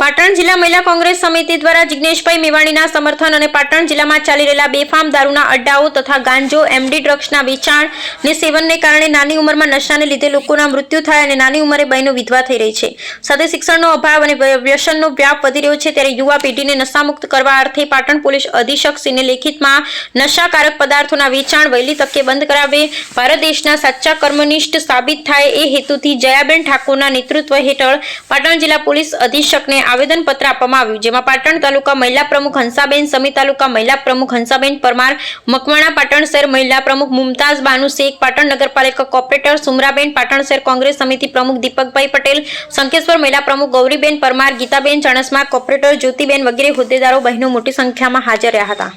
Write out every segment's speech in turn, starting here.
પાટણ જિલ્લા મહિલા કોંગ્રેસ સમિતિ દ્વારા જિગ્નેશભાઈ મેવાણીના સમર્થન અને પાટણ જિલ્લામાં ચાલી રહેલા બેફામ દારૂના અડ્ડાઓ તથા ગાંજો એમડી ડ્રગ્સના વેચાણ ને સેવનને કારણે નાની ઉંમરમાં નશાને લીધે લોકોના મૃત્યુ થાય અને નાની ઉંમરે બહેનો વિધવા થઈ રહી છે. સાથે શિક્ષણનો અભાવ અને વ્યસનનો વ્યાપ વધી રહ્યો છે ત્યારે યુવા પેઢીને નશામુક્ત કરવા અર્થે પાટણ પોલીસ અધિક્ષકશ્રીને લેખિતમાં નશાકારક પદાર્થોના વેચાણ વહેલી તકે બંધ કરાવે, ભારત દેશના સાચા કર્મનિષ્ઠ સાબિત થાય એ હેતુથી જયાબેન ઠાકોરના નેતૃત્વ હેઠળ પાટણ જિલ્લા પોલીસ અધિક્ષકને આવેદનપત્ર આપવામાં આવ્યું જેમાં પાટણ તાલુકા મહિલા પ્રમુખ હંસાબેન સમી તાલુકા મહિલા પ્રમુખ હંસાબેન પરમાર મકવાણા પાટણ શહેર મહિલા પ્રમુખ મુમતાઝ બાનુ શેખ પાટણ નગરપાલિકા કોર્પોરેટર સુમરાબેન પાટણ શહેર કોંગ્રેસ સમિતિ પ્રમુખ દીપકભાઈ પટેલ શંકેશ્વર મહિલા પ્રમુખ ગૌરીબેન પરમાર ગીતાબેન ચણસમા કોર્પોરેટર જ્યોતિબેન વગેરે હોદ્દેદારો બહેનો મોટી સંખ્યામાં હાજર રહ્યા હતા.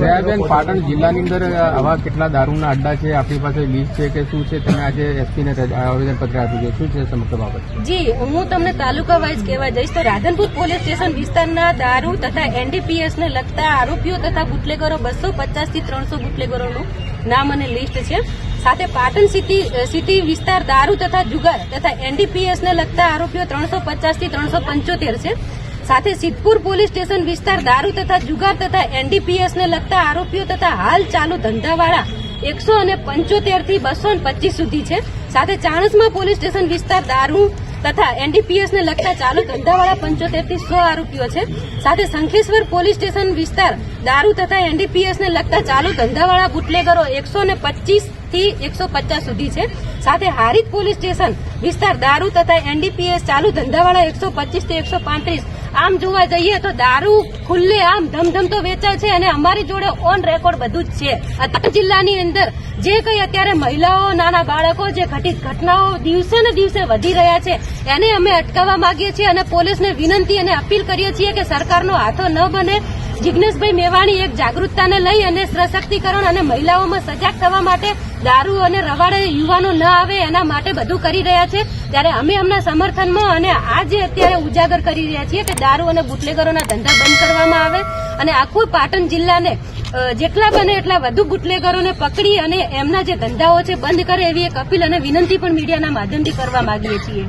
જયાબેન, પાટણ જિલ્લાની અંદર આવા કેટલા દારૂના અડ્ડા છે? આપણી પાસે લીસ્ટ છે કે શું છે? તમે આજે એસપીને આવેદનપત્ર આપ્યું છે. શું છે સમગ્ર બાબત? જી, હું તમને તાલુકા વાઇઝ કહેવા જઈશ તો રાધનપુર પોલીસ સ્ટેશન વિસ્તારના દારૂ તથા એનડીપીએસ ને લગતા આરોપીઓ તથા બુટલેગરો બસો પચાસથી ત્રણસો બુટલેગરોનું નામ અને લિસ્ટ છે. સાથે પાટણ સિટી સિટી વિસ્તાર દારૂ તથા જુગાર તથા એનડીપીએસ ને લગતા આરોપીઓ ત્રણસો પચાસથી ત્રણસો પંચોતેર છે. સાથે સિદ્ધપુર પોલીસ સ્ટેશન વિસ્તાર દારૂ તથા જુગાર તથા એનડીપીએસ ને લગતા આરોપીઓ તથા હાલ ચાલુ ધંધાવાળા એકસો અને પંચોતેરથી બસો પચીસ સુધી છે. સાથે ચાણસમા પોલીસ સ્ટેશન વિસ્તાર દારૂ તથા એનડીપીએસ ને લગતા ચાલુ ધંધાવાળા પંચોતેરથી સો આરોપીઓ છે. સાથે શંખેશ્વર પોલીસ સ્ટેશન વિસ્તાર દારૂ તથા એનડીપીએસ ને લગતા ચાલુ ધંધાવાળા બુટલેગરો એકસો ને પચીસથી એકસો પચાસ સુધી છે. સાથે હારીજ પોલીસ સ્ટેશન વિસ્તાર દારૂ તથા એનડીપીએસ ચાલુ ધંધાવાળા એકસો પચીસથી એકસો પાંત્રીસ આમ જોવા જઈએ તો દારૂ ખુલ્લે આમ ધમધમ તો વેચાય છે અને અમારી જોડે ઓન રેકોર્ડ બધું જ છે. અત્યાર જિલ્લાની અંદર જે કઈ અત્યારે મહિલાઓ, નાના બાળકો જે ઘટિત ઘટનાઓ દિવસે ને દિવસે વધી રહ્યા છે, એને અમે અટકાવવા માંગીએ છીએ અને પોલીસને વિનંતી અને અપીલ કરીએ છીએ કે સરકારનો હાથો ન બને જિજ્ઞેશભાઈ મેવાણી એક જાગૃતતાને લઈ અને સશક્તિકરણ અને મહિલાઓમાં સજાગ થવા માટે દારૂ અને રવાડે યુવાનો ન આવે એના માટે બધું કરી રહ્યા છે. ત્યારે અમે એમના સમર્થનમાં અને આજે અત્યારે ઉજાગર કરી રહ્યા છીએ કે દારૂ અને બુટલેગરોના ધંધા બંધ કરવામાં આવે અને આખું પાટણ જિલ્લાને જેટલા બને એટલા વધુ બુટલેગરોને પકડી અને એમના જે ધંધાઓ છે બંધ કરે એવી એક અપીલ અને વિનંતી પણ મીડિયાના માધ્યમથી કરવા માંગીએ છીએ.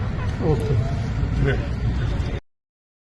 ઓકે.